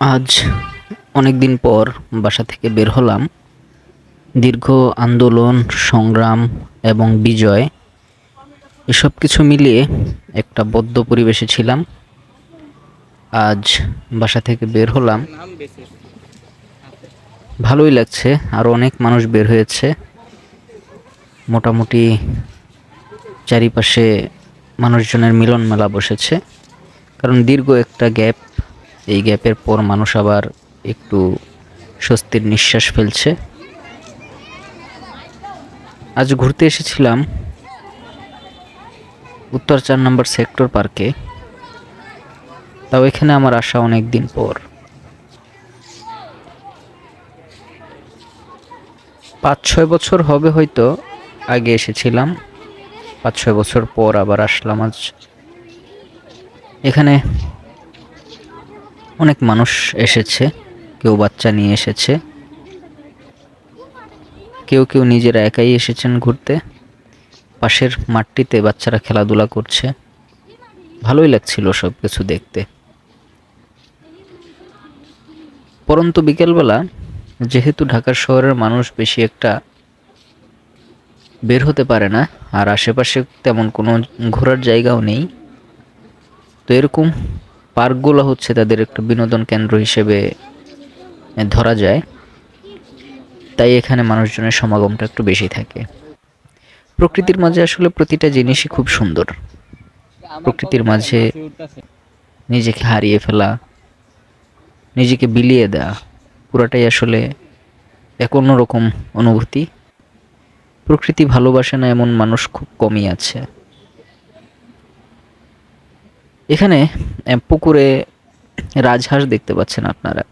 আজ অনেক দিন পর বাসা থেকে বের হলাম। দীর্ঘ আন্দোলন সংগ্রাম এবং বিজয় এসব কিছু মিলিয়ে একটা বদ্ধ পরিবেশে ছিলাম। আজ বাসা থেকে বের হলাম। ভালোই লাগছে আরও অনেক মানুষ বের হয়েছে। মোটামুটি চারিপাশে মানুষজনের মিলন মেলা বসেছে। কারণ দীর্ঘ একটা গ্যাপ, এই গ্যাপের পর মানুষ আবার একটু স্বস্তির নিঃশ্বাস ফেলছে। আজ ঘুরতে এসেছিলাম উত্তর চার নম্বর সেক্টর পার্কে। তাও এখানে আমার আসা অনেক দিন পর। পাঁচ ছয় বছর হবে হয়তো আগে এসেছিলাম। পাঁচ ছয় বছর পর আবার আসলাম আজ এখানে অনেক মানুষ এসেছে, কেউ বাচ্চা নিয়ে এসেছে। কেউ কেউ নিজেরা একাই এসেছেন ঘুরতে। পাশের মাঠটিতে বাচ্চারা খেলাধুলা করছে। ভালোই লাগছিল সব কিছু দেখতে। পরন্তু বিকেলবেলা যেহেতু ঢাকার শহরের মানুষ বেশি একটা বের হতে পারে না, আর আশেপাশে তেমন কোনো ঘোরার জায়গাও নেই তো এরকম পার্কগুলো হচ্ছে তাদের একটা বিনোদন কেন্দ্র হিসেবে ধরা যায়। তাই এখানে মানুষজনের সমাগমটা একটু বেশি থাকে। প্রকৃতির মাঝে আসলে প্রতিটা জিনিসই খুব সুন্দর। প্রকৃতির মাঝে নিজেকে হারিয়ে ফেলা, নিজেকে বিলিয়ে দেওয়া পুরাটাই আসলে এক অন্যরকম অনুভূতি। প্রকৃতি ভালোবাসে না এমন মানুষ খুব কমই আছে। এখানে পুকুরে রাজহাঁস দেখতে পাচ্ছেন আপনারা।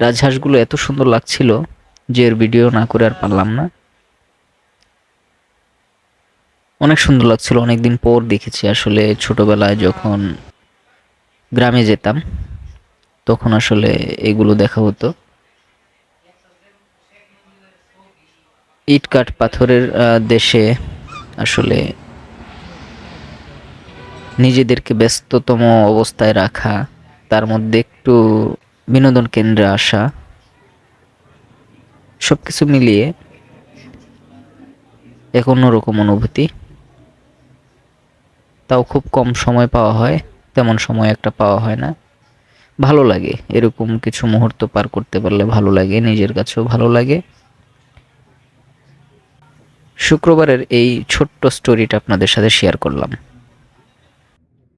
রাজহাঁসগুলো এত সুন্দর লাগছিল যে এর ভিডিও না করে আর পারলাম না। অনেক সুন্দর লাগছিল, অনেকদিন পর দেখেছি। আসলে ছোটবেলায় যখন গ্রামে যেতাম, তখন আসলে এগুলো দেখা হতো। ইট কাঠ পাথরের দেশে আসলে নিজেদেরকে ব্যস্ততম অবস্থায় রাখা, তার মধ্যে একটু বিনোদন কেন্দ্রে আসা সব কিছু মিলিয়ে এক অন্যরকম অনুভূতি। তাও খুব কম সময় পাওয়া হয়, তেমন সময় একটা পাওয়া হয় না। ভালো লাগে, এরকম কিছু মুহূর্ত পার করতে পারলে ভালো লাগে, নিজের কাছেও ভালো লাগে। শুক্রবারের এই ছোট্ট স্টোরিটা আপনাদের সাথে শেয়ার করলাম।